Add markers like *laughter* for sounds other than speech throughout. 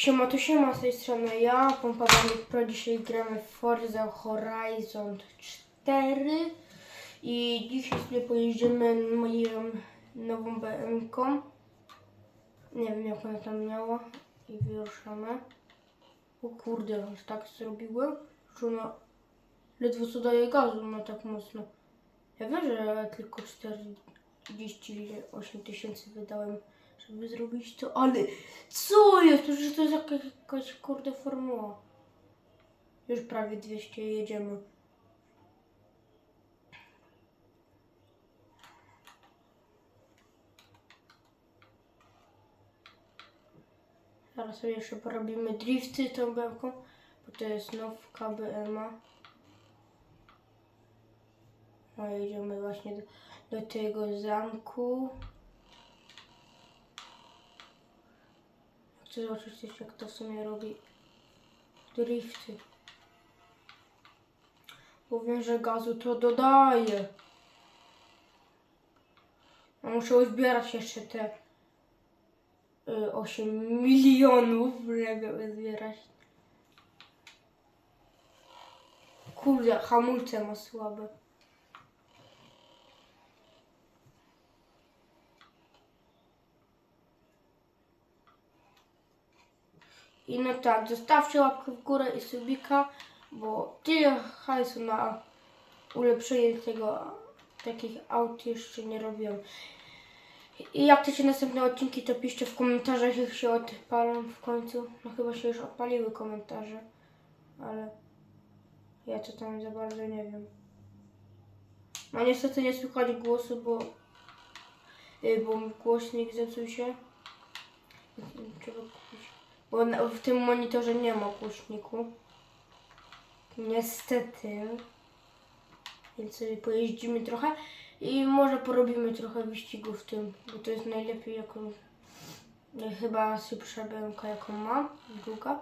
Siema, to siema z tej strony ja, Pompa Bandit Pro. Dzisiaj gramy w Forza Horizon 4 i dzisiaj sobie pojeździmy moją nową BM-ką. Nie wiem jak ona tam miała i wyruszamy. O kurde, aż tak zrobiłem, że ona ledwo co daje gazu, no tak mocno. Ja wiem, że tylko 48 tysięcy wydałem, żeby zrobić to, ale co jest? To, że to jest jakaś, jakaś kurde formuła. Już prawie 200 jedziemy. Zaraz sobie jeszcze porobimy drifty tą bęką, bo to jest nowka BMA. No jedziemy właśnie do, do tego zamku. Chcę zobaczyć też jak to w sumie robi drifty. Bo wiem, że gazu to dodaje. A muszę uzbierać jeszcze te y, 8 milionów, żeby zbierać. Kurde, hamulce ma słabe. I no tak, zostawcie łapkę w górę i subika, bo tyle hajsu na ulepszenie tego, takich aut jeszcze nie robiłem. I jak chcecie następne odcinki, to piszcie w komentarzach, jak się odpalą w końcu. No chyba się już odpaliły komentarze, ale ja to tam za bardzo nie wiem. No niestety nie słychać głosu, bo, y, bo głośnik zepsuł się. Trzeba. Bo na- w tym monitorze nie ma głośniku. Niestety. Więc sobie pojeździmy trochę i może porobimy trochę wyścigów w tym, bo to jest najlepiej jaką no, chyba szybsza BMK jaką mam, druga.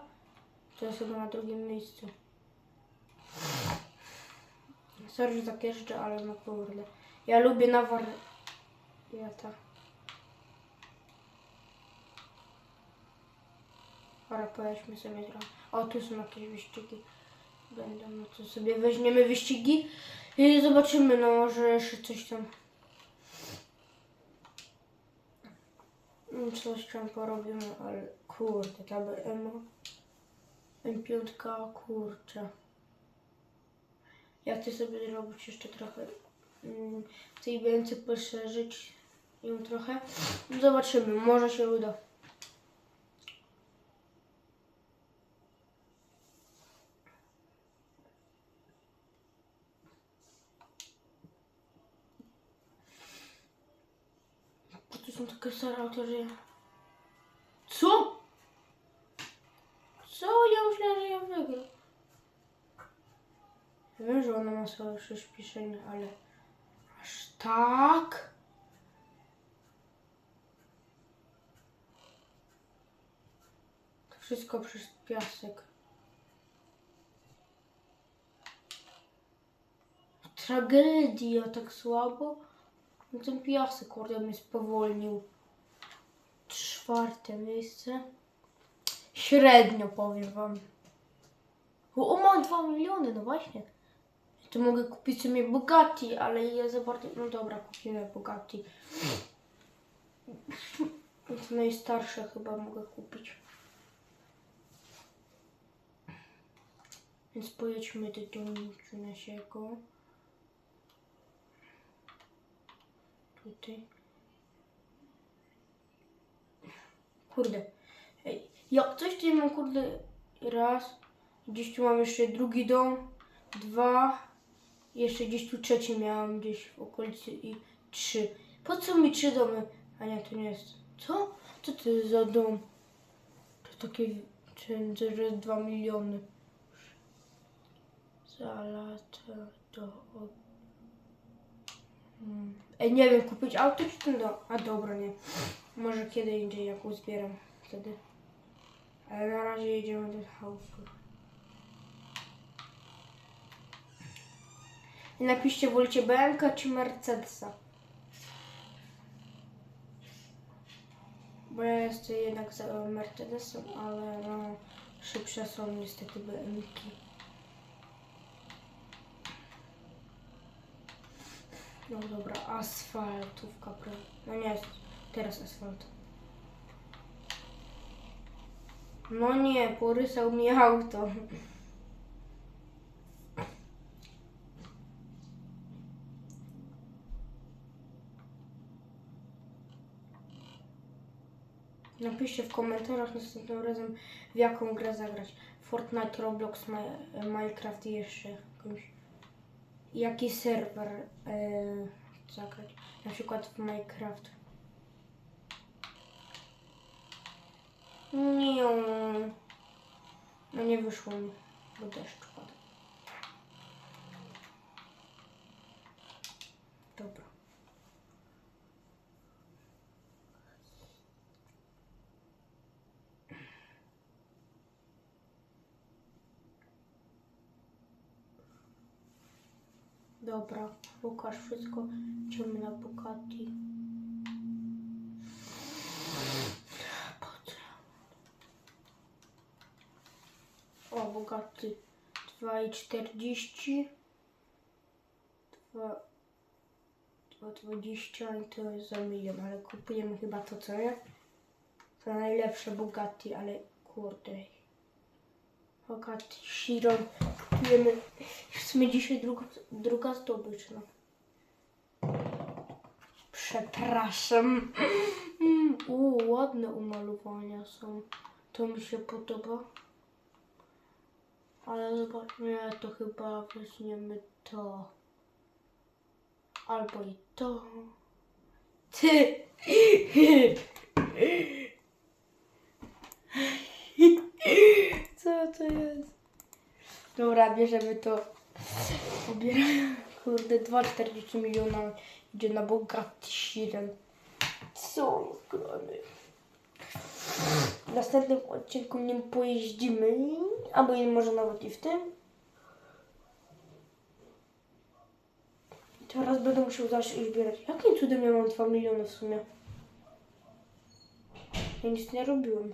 To jest chyba na drugim miejscu. Sorry, że tak jeżdżę, ale no kurde. Ja lubię nawar... Ja tak. Dobra, pojedźmy sobie trochę. O, tu są jakieś wyścigi. Będą, no to sobie weźmiemy wyścigi i zobaczymy, no może jeszcze coś tam. Mm, Coś tam porobimy, ale kurde, ta BM. M5, kurczę. Ja chcę sobie zrobić jeszcze trochę mm, tej BMC poszerzyć ją trochę. Zobaczymy, może się uda. Bo tu są takie stare auto, że ja... Co? Co? Ja myślałam, że ja wygram. Wiem, że ona ma swoje przyspieszenie, ale... Aż tak? To wszystko przez piasek. Tragedia, tak słabo. No ten piasek, kurde, mnie spowolnił. Czwarte miejsce. Średnio powiem wam. O, o mam 2 miliony, no właśnie. Ja mogę kupić sobie Bugatti, ale ja za bardzo... No dobra, kupimy Bugatti. *laughs* To najstarsze chyba mogę kupić. Więc pojedźmy do domu. Tutaj. Kurde. Ej, jak coś tutaj mam, kurde, raz. Gdzieś tu mam jeszcze drugi dom. Dwa. Jeszcze gdzieś tu trzeci miałam gdzieś w okolicy i trzy. Po co mi trzy domy? A nie, to nie jest. Co? Co to jest za dom? To takie, czy, dwa miliony. Za lata do Hmm. Nie wiem, kupić auto czy ten dom? A dobra, nie. Może kiedy indziej, jak uzbieram wtedy. Ale na razie jedziemy do. I napiszcie, wolicie BMK czy Mercedesa. Bo ja jestem jednak za Mercedesem, ale no szybsze są niestety BMki. No dobra, asfaltówka, prawda? No nie, teraz asfalt. No nie, porysał mi auto. Napiszcie w komentarzach następnym razem w jaką grę zagrać. Fortnite, Roblox, Mi- Minecraft i jeszcze jakąś. Jaki serwer e, zagrać? Na przykład w Minecraft. Nie. No nie wyszło mi, bo deszcz pada. Dobra. Dobra, pokaż wszystko. Idziemy na Bugatti. O, Bugatti 2,40 2 2,20 i to jest za milion, ale kupujemy chyba to, co nie? To najlepsze Bugatti, ale kurde. Bugatti Chiron kupujemy w dzisiaj druga, druga zdobycz, no. Przepraszam. U, ładne umalowania są. To mi się podoba. Ale zobacz, nie, to chyba weźmiemy to. Albo i to. Ty! *laughs* Co to jest? Dobra, bierzemy to. Pobieramy. Kurde, 2,40 miliona idzie na bogaty Chiren. Co gramy? W następnym odcinku nim pojeździmy, albo i może nawet i w tym. Teraz będę musiał zacząć zbierać. Jakim cudem ja mam 2 miliony w sumie? Ja nic nie robiłem.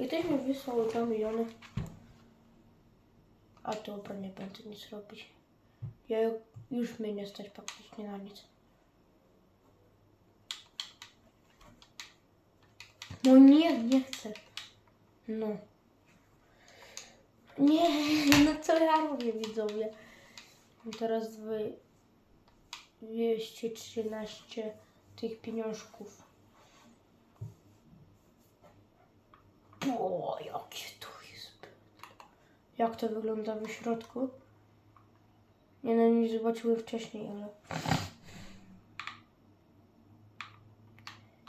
To ktoś mi wysłał 2 miliony. A dobra, nie będę nic robić. Ja już mnie nie stać praktycznie na nic. No nie, nie chcę. No. Nie, no co ja robię widzowie? Mam teraz dwie- 213 tych pieniążków. O, jakie to jest. Jak to wygląda w środku? Nie no, nie zobaczyłem wcześniej, ale...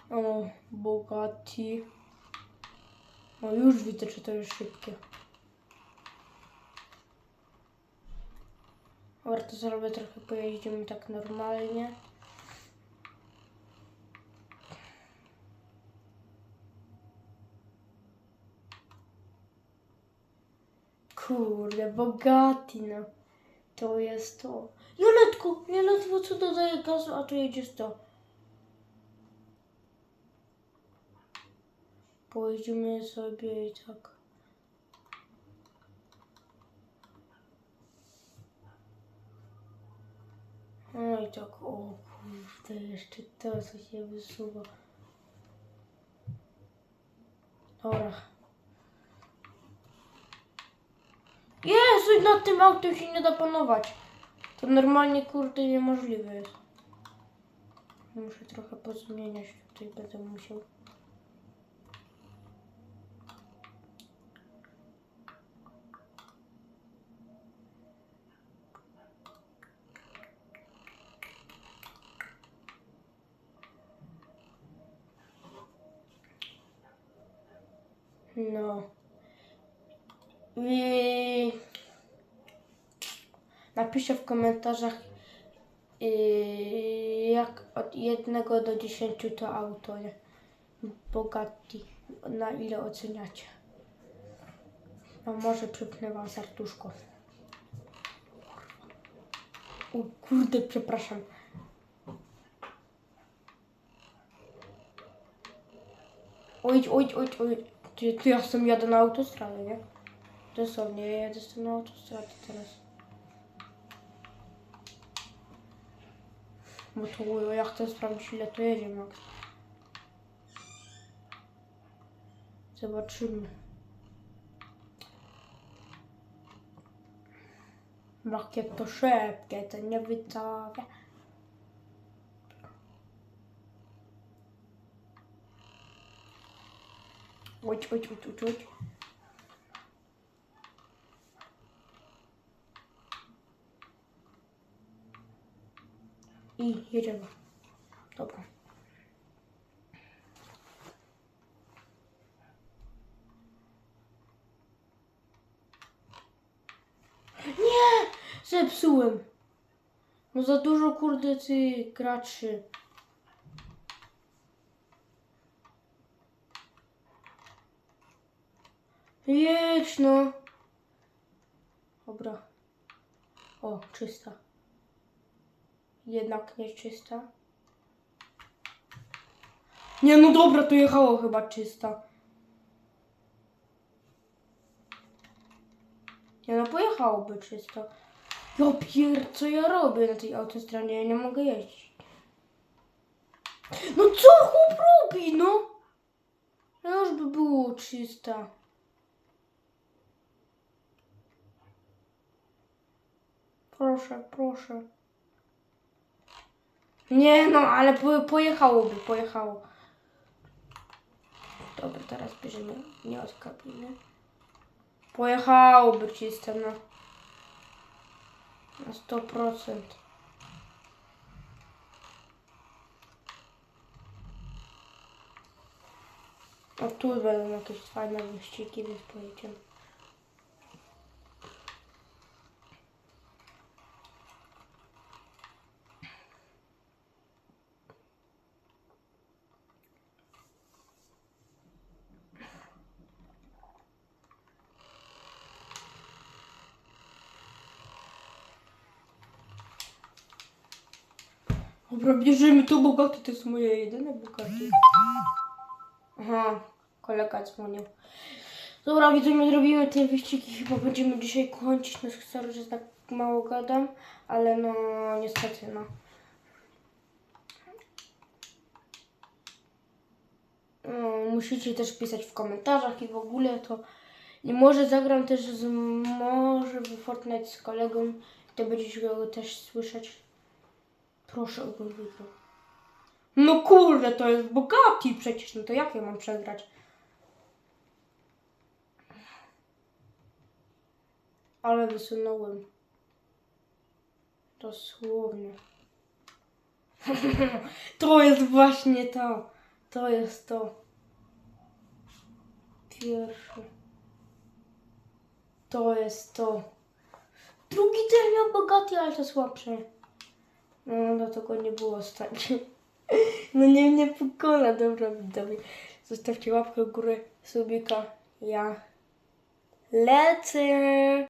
O, Bugatti. O, już widzę, czy to jest szybkie. Dobra, to zrobię trochę, pojeździmy tak normalnie. Kurde, Bugatti, no. To jest to. Joletko, Joletko, co dodaje gazu, a tu jedzie 100. Pojedziemy sobie i tak. No i tak, o kurde, jeszcze to, co się wysuwa. Dobra. Jezu, nad tym autem się nie da panować. To normalnie, kurde, niemożliwe jest. Muszę trochę pozmieniać, tutaj będę musiał. No. I... Napiszę w komentarzach, yy, jak od jednego do dziesięciu to auto? Bogatti. Na ile oceniacie? No może przypnę wam serduszko. O kurde, przepraszam. Oj, oj, oj, oj. Ty, ty ja sam jadę na autostradę, nie? Dosłownie, ja jadę na autostradę teraz. Bo to ja chcę sprawdzić ile to jedzie Max. Zobaczymy. Jakie to szybkie, to nie wycofia. Oj, oj, oj, oj, I jedziemy. Dobra. Nie! Zepsułem. No za dużo kurde ty graczy. Jedź no. Dobra. O, czysta. Jednak nie czysta. Nie no dobra, to jechało chyba czysta. Nie no pojechałoby czysto. Ja pier, co ja robię na tej autostradzie? Ja nie mogę jeździć. No co chłop robi, no? No już by było czysta. Proszę, proszę. Nie no, ale po, pojechałoby, pojechało. Dobra, teraz bierzemy nie od kabiny. Pojechałoby czyste, no. Na 100%. A tu będą jakieś fajne wyścigi, więc pojedziemy. Dobra, bierzemy to bogaty, to jest moje jedyne bogaty. Aha, kolega dzwonił. Dobra, widzowie, zrobimy te wyścigi, chyba będziemy dzisiaj kończyć. No sorry, że tak mało gadam, ale no niestety, no. No, musicie też pisać w komentarzach i w ogóle to. I może zagram też z może w Fortnite z kolegą, to będziecie go też słyszeć. Proszę o wygrał. No kurde, to jest bogaty przecież, no to jak ja mam przegrać? Ale wysunąłem. Dosłownie. *laughs* to jest właśnie to. To jest to. Pierwszy. To jest to. Drugi też miał bogaty, ale to słabsze. No, dlatego nie było stać. *laughs* No nie, nie pokona, dobra widzowie. Zostawcie łapkę w górę, subika. Ja lecę.